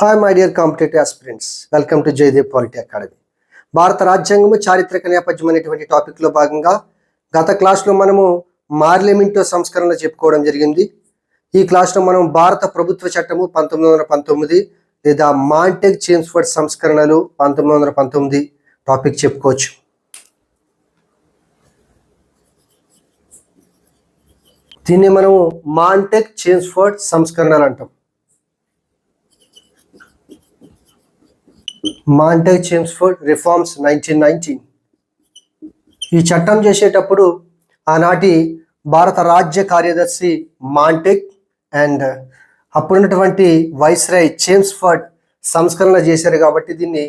Hi my dear competitive aspirants welcome to Jayadev polity academy భారత రాజ్యాంగము చారిత్రక నేపథ్యం అనేటువంటి టాపిక్లో భాగంగా గత క్లాస్లో మనము మార్లెమింటో సంస్కరణలు చెప్పుకోవడం జరిగింది. ఈ క్లాస్లో మనం భారత ప్రభుత్వ చట్టము పంతొమ్మిది వందల పంతొమ్మిది లేదా మాంటెక్ చేమ్స్ఫర్డ్ సంస్కరణలు పంతొమ్మిది వందల పంతొమ్మిది టాపిక్ చెప్పుకోవచ్చు. దీన్ని మనము మాంటెక్ చేమ్స్ఫర్డ్ సంస్కరణలు అంటాం. Montagu Chelmsford reforms nineteen nineteen ఈ చట్టం చేసేటప్పుడు ఆనాటి భారత రాజ్య కార్యదర్శి మాంటెక్ అండ్ అప్పుడున్నటువంటి వైస్రాయ్ చేమ్స్ఫర్డ్ సంస్కరణ చేశారు కాబట్టి దీన్ని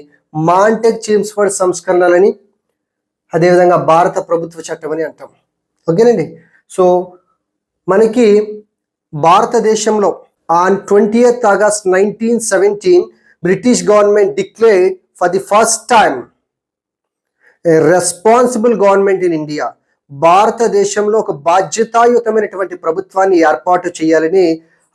మాంటెక్ చేమ్స్ఫర్డ్ సంస్కరణలని అదేవిధంగా భారత ప్రభుత్వ చట్టం అని అంటాం. ఓకేనండి? సో మనకి భారతదేశంలో on twentieth August nineteen seventeen British government declared for the first time responsible government in India భారతదేశంలో ఒక బాధ్యతాయుతమైనటువంటి ప్రభుత్వాన్ని ఏర్పాటు చేయాలని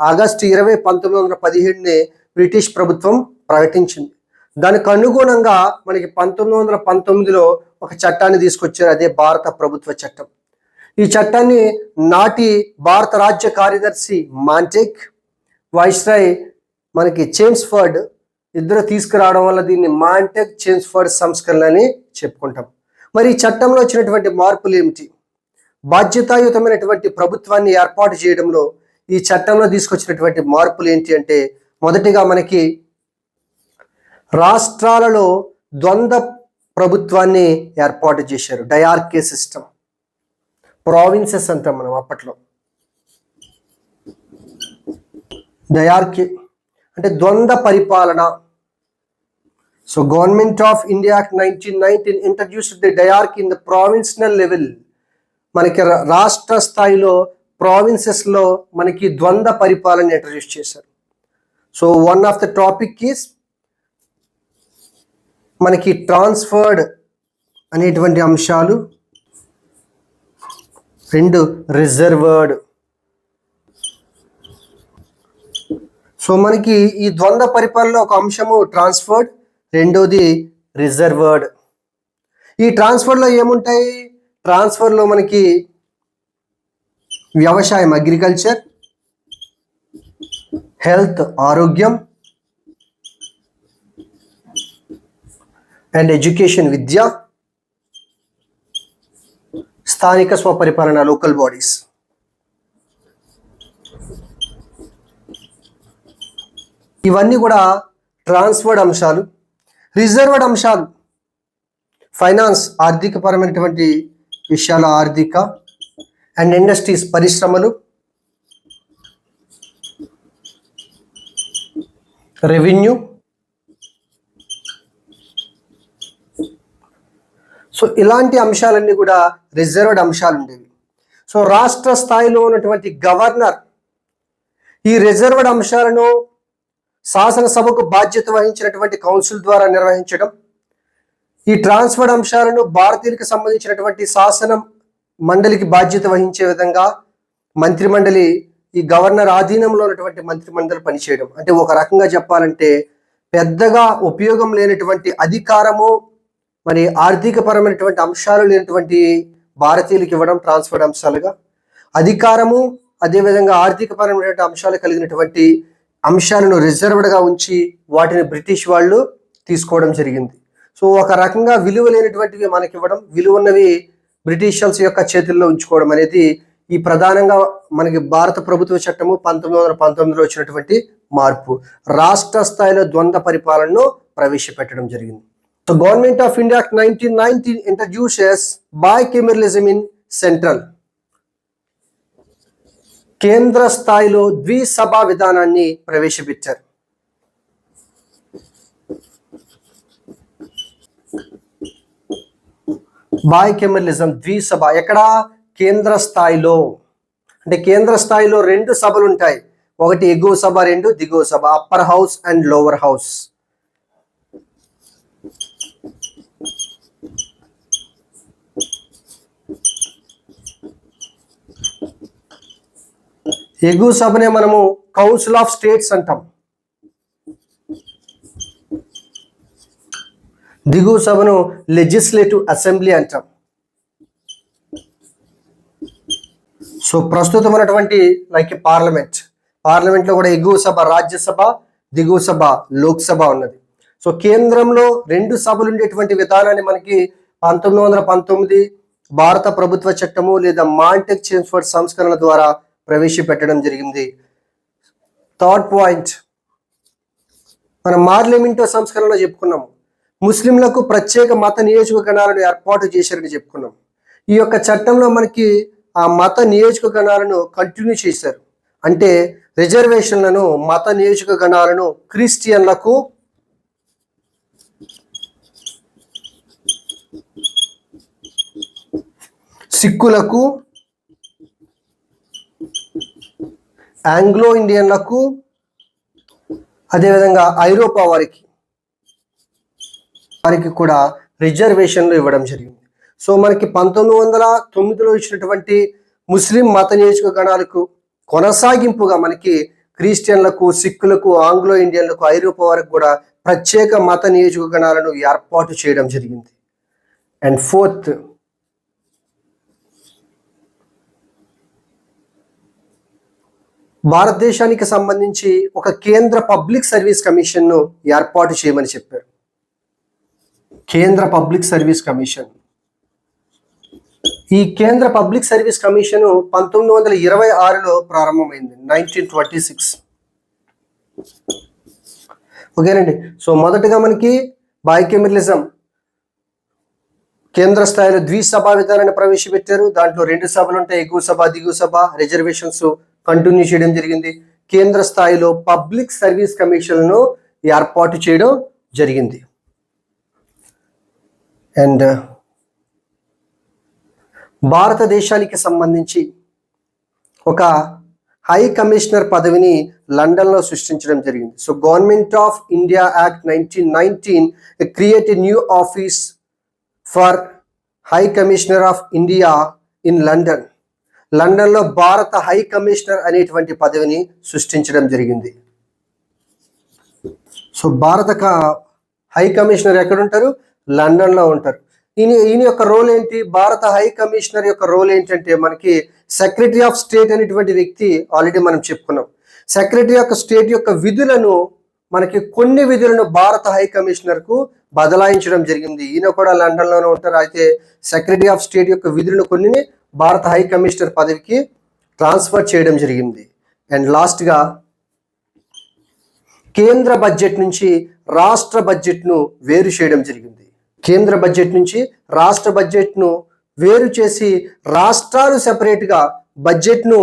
ఆగస్టు ఇరవై పంతొమ్మిది వందల పదిహేడుని బ్రిటిష్ ప్రభుత్వం ప్రకటించింది. దానికి అనుగుణంగా మనకి పంతొమ్మిది వందల పంతొమ్మిదిలో ఒక చట్టాన్ని తీసుకొచ్చారు అదే భారత ప్రభుత్వ చట్టం. ఈ చట్టాన్ని నాటి భారత రాజ్య కార్యదర్శి మాంటెక్ వైస్రాయ్ మనకి చేమ్స్ఫర్డ్ ఇద్దరు తీసుకురావడం వల్ల దీన్ని మాంటెక్ చేమ్స్ఫర్డ్ సంస్కరణ అని చెప్పుకుంటాం. మరి ఈ చట్టంలో వచ్చినటువంటి మార్పులు ఏమిటి? బాధ్యతాయుతమైనటువంటి ప్రభుత్వాన్ని ఏర్పాటు చేయడంలో ఈ చట్టంలో తీసుకొచ్చినటువంటి మార్పులు ఏంటి అంటే మొదటిగా మనకి రాష్ట్రాలలో ద్వంద్వ ప్రభుత్వాన్ని ఏర్పాటు చేశారు. డయార్కే సిస్టమ్ ప్రావిన్సెస్ అంటాం మనం అప్పట్లో. డయార్కే అంటే ద్వంద్వ పరిపాలన. So government of India nineteen nineteen introduced the dyarchy in the provincial level మనకి రా- రాష్ట్ర స్థాయిలో ప్రావిన్సెస్లో మనకి ద్వంద్వ పరిపాలన ఇంట్రడ్యూస్ చేశారు. So one of the topic is మనకి ట్రాన్స్ఫర్డ్ అనేటువంటి అంశాలు. రెండు రిజర్వర్డ్ సో మనకి ఈ ద్వంద్వ పరిపాలనలో ఒక అంశము ట్రాన్స్ఫర్డ్ రెండోది రిజర్వర్డ్. ఈ ట్రాన్స్ఫర్లో ఏముంటాయి? ట్రాన్స్ఫర్లో మనకి వ్యవసాయం అగ్రికల్చర్ హెల్త్ ఆరోగ్యం అండ్ ఎడ్యుకేషన్ విద్య స్థానిక స్వపరిపాలన లోకల్ బాడీస్. ఇవన్నీ కూడా ట్రాన్స్ఫర్డ్ అంశాలు. రిజర్వ్డ్ అంశాలు. ఫైనాన్స్ ఆర్థికపరమైనటువంటి విషయాల ఆర్థిక అండ్ ఇండస్ట్రీస్ పరిశ్రమలు. రెవెన్యూ. సో ఇలాంటి అంశాలన్నీ కూడా రిజర్వ్డ్ అంశాలు ఉండేవి. సో రాష్ట్ర స్థాయిలో ఉన్నటువంటి గవర్నర్ ఈ రిజర్వ్డ్ అంశాలను శాసనసభకు బాధ్యత వహించినటువంటి కౌన్సిల్ ద్వారా నిర్వహించడం ఈ ట్రాన్స్ఫర్డ్ అంశాలను భారతీయులకు సంబంధించినటువంటి శాసనం మండలికి బాధ్యత వహించే విధంగా మంత్రిమండలి ఈ గవర్నర్ ఆధీనంలో ఉన్నటువంటి మంత్రిమండలి పనిచేయడం. అంటే ఒక రకంగా చెప్పాలంటే పెద్దగా ఉపయోగం లేనటువంటి అధికారము మరి ఆర్థికపరమైనటువంటి అంశాలు లేనటువంటి భారతీయులకు ఇవ్వడం ట్రాన్స్ఫర్డ్ అంశాలుగా. అధికారము అదేవిధంగా ఆర్థికపరమైనటువంటి అంశాలు కలిగినటువంటి అంశాలను రిజర్వ్డ్గా ఉంచి వాటిని బ్రిటిష్ వాళ్ళు తీసుకోవడం జరిగింది. సో ఒక రకంగా విలువ లేనటువంటివి మనకి ఇవ్వడం విలువ ఉన్నవి బ్రిటిషర్స్ యొక్క చేతుల్లో ఉంచుకోవడం అనేది ఈ ప్రధానంగా మనకి భారత ప్రభుత్వ చట్టము పంతొమ్మిది వందల పంతొమ్మిదిలో వచ్చినటువంటి మార్పు. రాష్ట్ర స్థాయిలో ద్వంద్వ పరిపాలనను ప్రవేశపెట్టడం జరిగింది. So government of India nineteen nineteen introduces bicameralism in central కేంద్ర స్థాయిలో ద్విసభ విధానాన్ని ప్రవేశపెట్టారు. బాయ్కెమరలిజం ద్విసభ ఎక్కడ? కేంద్ర స్థాయిలో. అంటే కేంద్ర స్థాయిలో రెండు సభలు ఉంటాయి ఒకటి ఎగువ సభ రెండు దిగువ సభ upper house and lower house ఎగువ సభనే మనము కౌన్సిల్ ఆఫ్ స్టేట్స్ అంటాం. దిగువ సభను లెజిస్లేటివ్ అసెంబ్లీ అంటాం. సో ప్రస్తుతం ఉన్నటువంటి లైక్ పార్లమెంట్ పార్లమెంట్లో కూడా ఎగువ సభ రాజ్యసభ దిగువ సభ లోక్సభ ఉన్నది. సో కేంద్రంలో రెండు సభలు ఉండేటువంటి విధానాన్ని మనకి పంతొమ్మిది వందల పంతొమ్మిది భారత ప్రభుత్వ చట్టము లేదా మాంటెక్ చేన్స్ఫర్డ్ సంస్కరణ ద్వారా ప్రవేశపెట్టడం జరిగింది. Third point. మనం మార్లెమింటో సంస్కరణలో చెప్పుకున్నాము ముస్లింలకు ప్రత్యేక మత నియోజకగణాలను ఏర్పాటు చేశారని చెప్పుకున్నాం. ఈ యొక్క చట్టంలో మనకి ఆ మత నియోజకగణాలను కంటిన్యూ చేశారు. అంటే రిజర్వేషన్లను మత నియోజకగణాలను క్రిస్టియన్లకు సిక్కులకు ఆంగ్లో ఇండియన్లకు అదేవిధంగా ఐరోపా వారికి వారికి కూడా రిజర్వేషన్లు ఇవ్వడం జరిగింది. సో మనకి పంతొమ్మిది వందల తొమ్మిదిలో ఇచ్చినటువంటి ముస్లిం మత నియోజకగణాలకు కొనసాగింపుగా మనకి క్రిస్టియన్లకు సిక్కులకు ఆంగ్లో ఇండియన్లకు ఐరోపా వారికి కూడా ప్రత్యేక మత నియోజకగణాలను ఏర్పాటు చేయడం జరిగింది. అండ్ ఫోర్త్ భారతదేశానికి సంబంధించి ఒక కేంద్ర పబ్లిక్ సర్వీస్ కమిషన్ను ఏర్పాటు చేయమని చెప్పారు. కేంద్ర పబ్లిక్ సర్వీస్ కమిషన్. ఈ కేంద్ర పబ్లిక్ సర్వీస్ కమిషన్ పంతొమ్మిది వందల ఇరవై ఆరులో ప్రారంభమైంది నైన్టీన్ ట్వంటీ సిక్స్ ఓకేనండి. సో మొదటగా మనకి బైకెమిలిజం కేంద్ర స్థాయిలో ద్విసభా విధానాన్ని ప్రవేశపెట్టారు. దాంట్లో రెండు సభలు ఉంటాయి ఎగువ సభ దిగువ సభ రిజర్వేషన్స్ కంటిన్యూ చేయడం జరిగింది. కేంద్ర స్థాయిలో పబ్లిక్ సర్వీస్ కమిషన్ను ఏర్పాటు చేయడం జరిగింది. అండ్ భారతదేశానికి సంబంధించి ఒక హై కమిషనర్ పదవిని లండన్లో సృష్టించడం జరిగింది. So government of India act nineteen nineteen create a new office for high commissioner of India in London లండన్లో భారత హై కమిషనర్ అనేటువంటి పదవిని సృష్టించడం జరిగింది. సో భారత క- హై కమిషనర్ ఎక్కడ ఉంటారు లండన్లో ఉంటారు. ఈయన ఈయన యొక్క రోల్ ఏంటి? భారత హై కమిషనర్ యొక్క రోల్ ఏంటంటే మనకి సెక్రటరీ ఆఫ్ స్టేట్ అనేటువంటి వ్యక్తి ఆల్రెడీ మనం చెప్పుకున్నాం. సెక్రటరీ యొక్క స్టేట్ యొక్క విధులను మనకి కొన్ని విధులను భారత హై కమిషనర్కు బదలాయించడం జరిగింది. ఈయన కూడా లండన్లోనే ఉంటారు. అయితే సెక్రటరీ ఆఫ్ స్టేట్ యొక్క విధులను కొన్ని భారత హై కమిషనర్ పదవికి ట్రాన్స్ఫర్ చేయడం జరిగింది. అండ్ లాస్ట్గా కేంద్ర బడ్జెట్ నుంచి రాష్ట్ర బడ్జెట్ను వేరు చేయడం జరిగింది. కేంద్ర బడ్జెట్ నుంచి రాష్ట్ర బడ్జెట్ను వేరు చేసి రాష్ట్రాలు సెపరేట్గా బడ్జెట్ను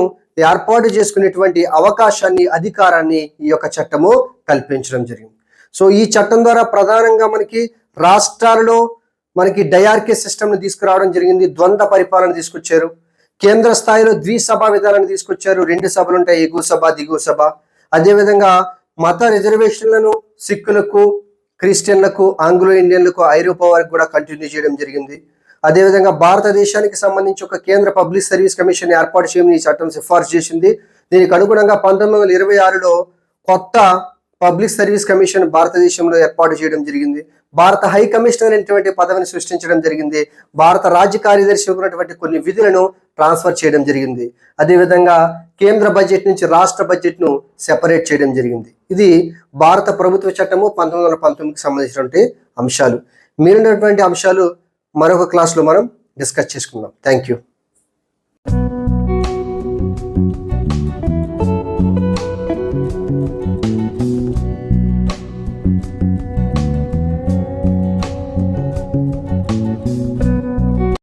ఏర్పాటు చేసుకునేటువంటి అవకాశాన్ని అధికారాన్ని ఈ యొక్క చట్టము కల్పించడం జరిగింది. సో ఈ చట్టం ద్వారా ప్రధానంగా మనకి రాష్ట్రాలలో మనకి డయార్కే సిస్టమ్ని తీసుకురావడం జరిగింది ద్వంద్వ పరిపాలన తీసుకొచ్చారు. కేంద్ర స్థాయిలో ద్విసభ విధానాన్ని తీసుకొచ్చారు. రెండు సభలు ఉంటాయి ఎగువ సభ దిగువ సభ. అదేవిధంగా మత రిజర్వేషన్లను సిక్కులకు క్రిస్టియన్లకు ఆంగ్లో ఇండియన్లకు ఐరోపా వారికి కూడా కంటిన్యూ చేయడం జరిగింది. అదేవిధంగా భారతదేశానికి సంబంధించి ఒక కేంద్ర పబ్లిక్ సర్వీస్ కమిషన్ ఏర్పాటు చేయమని ఈ చట్టం సిఫార్సు చేసింది. దీనికి అనుగుణంగా పంతొమ్మిది వందల ఇరవై ఆరులో కొత్త పబ్లిక్ సర్వీస్ కమిషన్ భారతదేశంలో ఏర్పాటు చేయడం జరిగింది. భారత హై కమిషనర్ అనేటువంటి పదవిని సృష్టించడం జరిగింది. భారత రాజ్య కార్యదర్శి ఉన్నటువంటి కొన్ని విధులను ట్రాన్స్ఫర్ చేయడం జరిగింది. అదేవిధంగా కేంద్ర బడ్జెట్ నుంచి రాష్ట్ర బడ్జెట్ను సెపరేట్ చేయడం జరిగింది. ఇది భారత ప్రభుత్వ చట్టము పంతొమ్మిది వందల పంతొమ్మిదికి సంబంధించినటువంటి అంశాలు. మీరున్నటువంటి అంశాలు మరొక క్లాస్లో మనం డిస్కస్ చేసుకుందాం. Thank you.